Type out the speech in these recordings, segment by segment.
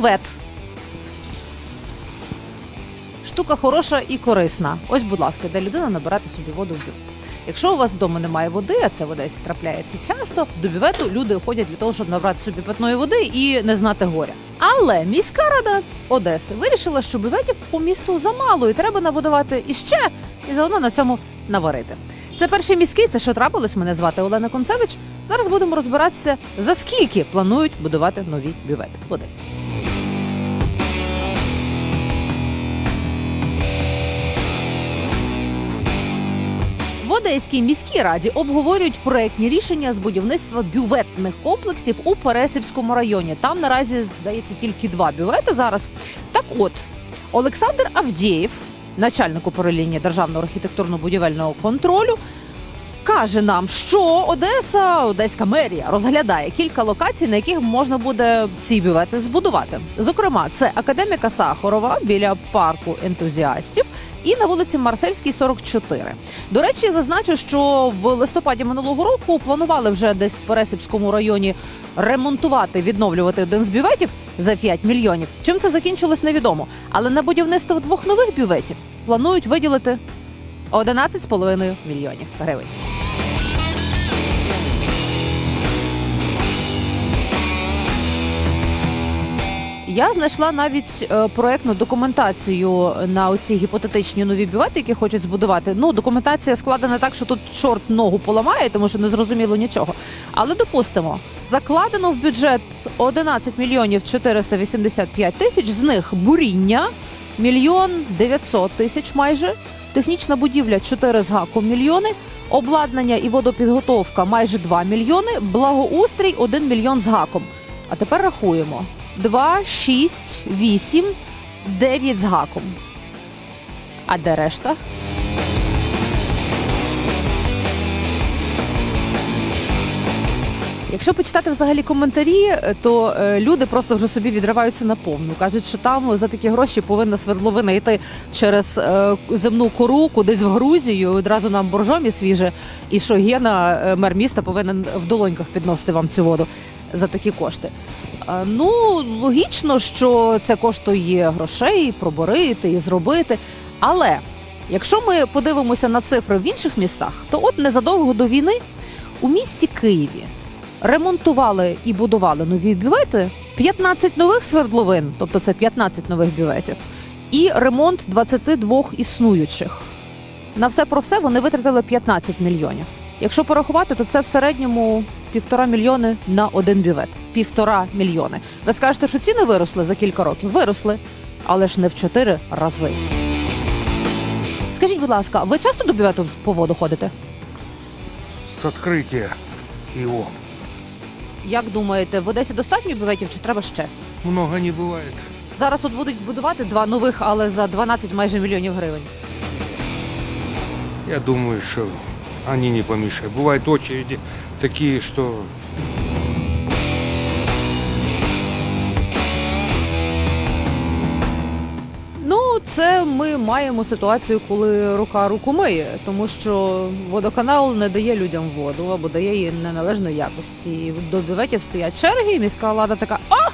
Бювет. Штука хороша і корисна. Ось, будь ласка, де людина набирати собі воду в бювет. Якщо у вас вдома немає води, а це в Одесі трапляється часто, до бювету люди ходять для того, щоб набрати собі питної води і не знати горя. Але міська рада Одеси вирішила, що бюветів по місту замало, і треба набудувати іще, і заодно на цьому наварити. Це перший міський, це що трапилось. Мене звати Олена Концевич. Зараз будемо розбиратися, за скільки планують будувати нові бювети в Одесі. Одеській міській раді обговорюють проектні рішення з будівництва бюветних комплексів у Пересипському районі. Там наразі здається тільки два бювети зараз. Так от Олександр Авдієв, начальник управління державного архітектурно-будівельного контролю, каже нам, що Одеса, Одеська мерія розглядає кілька локацій, на яких можна буде ці бювети збудувати. Зокрема, це академіка Сахарова біля парку ентузіастів. І на вулиці Марсельській, 44. До речі, зазначу, що в листопаді минулого року планували вже десь в Пересипському районі ремонтувати, відновлювати один з бюветів за 5 мільйонів. Чим це закінчилось, невідомо. Але на будівництво двох нових бюветів планують виділити 11,5 мільйонів гривень. Я знайшла навіть е, проектну документацію на оці гіпотетичні нові бювети, які хочуть збудувати. Ну, документація складена так, що тут чорт ногу поламає, тому що не зрозуміло нічого. Але допустимо, закладено в бюджет 11 мільйонів 485 тисяч, з них буріння мільйон 900 тисяч майже, технічна будівля 4 з гаком мільйони, обладнання і водопідготовка майже 2 мільйони, благоустрій 1 мільйон з гаком. А тепер рахуємо. 2, 6, 8, 9 з гаком. А де решта? Якщо почитати взагалі коментарі, то е, люди просто вже собі відриваються на повну. Кажуть, що там за такі гроші повинна свердловина йти через е, земну кору кудись в Грузію, одразу нам боржомі свіже, і що Гена, е, мер міста, повинен в долоньках підносити вам цю воду за такі кошти. Е, Ну, логічно, що це коштує грошей проборити і зробити. Але якщо ми подивимося на цифри в інших містах, то от незадовго до війни у місті Києві ремонтували і будували нові бювети 15 нових свердловин, тобто це 15 нових бюветів, і ремонт 22 існуючих. На все про все вони витратили 15 мільйонів. Якщо порахувати, то це в середньому півтора мільйони на один бювет. Півтора мільйони. Ви скажете, що ціни виросли за кілька років? Виросли, але ж не в чотири рази. Скажіть, будь ласка, ви часто до бювету по воду ходите? с открытия его. Як думаєте, в Одесі достатньо бюветів чи треба ще? Много не буває. Зараз от будуть будувати два нових, але за 12 майже мільйонів гривень. Я думаю, що вони не помішають. Бувають очереди такі, что це ми маємо ситуацію, коли рука руку миє, тому що водоканал не дає людям воду або дає її неналежної якості. До бюветів стоять черги, і міська влада така: а!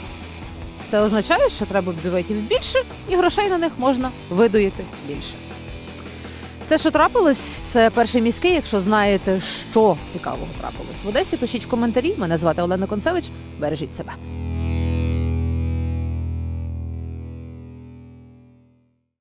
Це означає, що треба бюветів більше, і грошей на них можна видоїти більше. Це що трапилось? Це перший міський. Якщо знаєте, що цікавого трапилось в Одесі, пишіть в коментарі. Мене звати Олена Концевич. Бережіть себе.